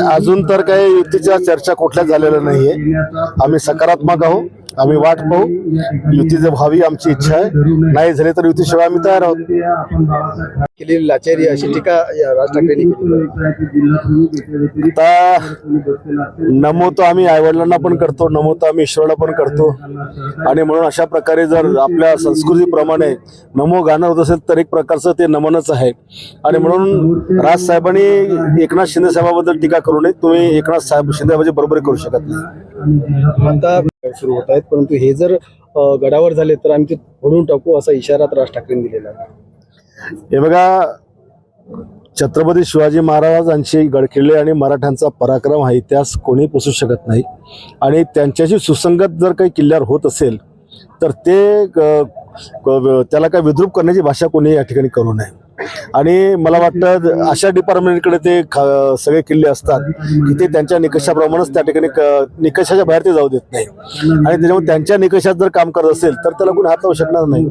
अजून तर काही युतीच्या चर्चा कुठल्याच झालेल्या नाहीये. आम्ही सकारात्मक आहोत. आम्ही वाट पाहू. युती जर व्हावी आमची इच्छा आहे. नाही झाली तर युतीशिवाय आम्ही तयार आहोत. केलेली लाचारी अशी टीका राज ठाकरेंनी केली. आता नमो तर आम्ही आईवडिलांना पण करतो नमो तर आम्ही ईश्वराला पण करतो. आणि म्हणून अशा प्रकारे जर आपल्या संस्कृतीप्रमाणे नमो गाणं होत असेल तर एक प्रकारचं ते नमनच आहे. आणि म्हणून राज साहेबांनी एकनाथ शिंदे साहेबाबद्दल टीका करू नये. तुम्ही एकनाथ साहेब शिंदे बरोबर करू शकत नाही. सुरू होत आहेत. परंतु हे जर गडावर झाले तर आम्ही ते फोडून टाकू असा इशारा राज ठाकरेंनी दिलेला आहे. हे बघा छत्रपती शिवाजी महाराजांचे गडकिल्ले आणि मराठ्यांचा पराक्रम हा इतिहास कोणी पुसू शकत नाही. आणि त्यांच्याशी सुसंगत जर काही किल्ल्यावर होत असेल तर ते त्याला काय विद्रूप करण्याची भाषा कोणी या ठिकाणी करू नये. आणि मला वाटतं अशा डिपार्टमेंटकडे ते ख- सगळे किल्ले असतात की ते त्यांच्या निकषाप्रमाणेच त्या ठिकाणी निकषाच्या बाहेर ते जाऊ देत नाही. आणि त्याच्यामुळे त्यांच्या निकषात जर काम करत असेल तर त्याला कोणी हात लावू शकणार नाही.